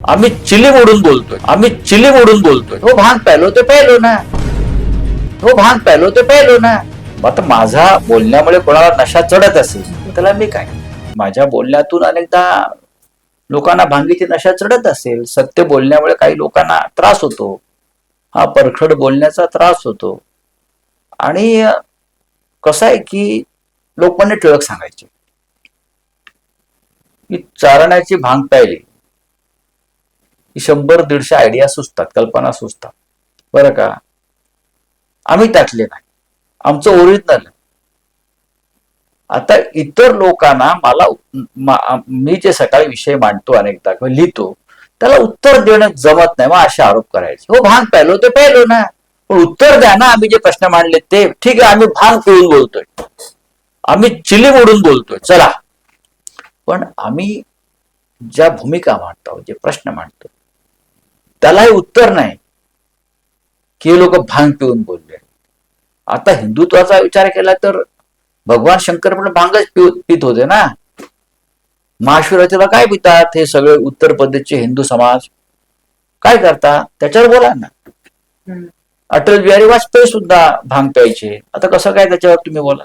आम्ही चिली मोडून बोलतोय. आम्ही चिली मोडून बोलतोय. हो भांग प्यालो ते प्यालो ना. हो भांग प्यालो ते प्यालो ना. आता माझा बोलण्यामुळे कोणाला नशा चढत असेल? त्याला मी काय? माझ्या बोलण्यातून अनेकदा लोकांना भांगीची नशा चढत असेल. सत्य बोलण्यामुळे काही लोकांना त्रास होतो. हा परखड बोलण्याचा त्रास होतो. आणि कसं आहे की लोकमान्य टिळक सांगायचे की चारण्याची भांग प्यायली. की शंभर दीडशे आयडिया सुचतात कल्पना सुचतात. बरं का? आम्ही त्यातले नाही. आमचं ओरिजिनल आता इतर लोकांना मला मा- मी जे सकाळी विषय मांडतो अनेकदा किंवा लिहितो त्याला उत्तर देणं जमत नाही. मग असे आरोप करायचे. हो भांग प्यालो ते प्यालो ना. पण उत्तर द्या ना आम्ही जे प्रश्न मांडले ते. ठीक आहे आम्ही भांग पिळून बोलतोय. आम्ही चिली मोडून बोलतोय. चला. पण आम्ही ज्या भूमिका मांडतो जे प्रश्न मांडतो त्यालाही उत्तर नाही. की लोक भांग पिऊन बोलले. आता हिंदुत्वाचा विचार केला तर भगवान शंकर पण भांगच पिऊ पित होते ना. महाशिवरात्रीला काय पितात? हे सगळे उत्तर प्रदेशचे हिंदू समाज. काय करतात त्याच्यावर बोला ना. अटल बिहारी वाजपेयी सुद्धा भांग प्यायचे. आता कसं काय त्याच्यावर तुम्ही बोला?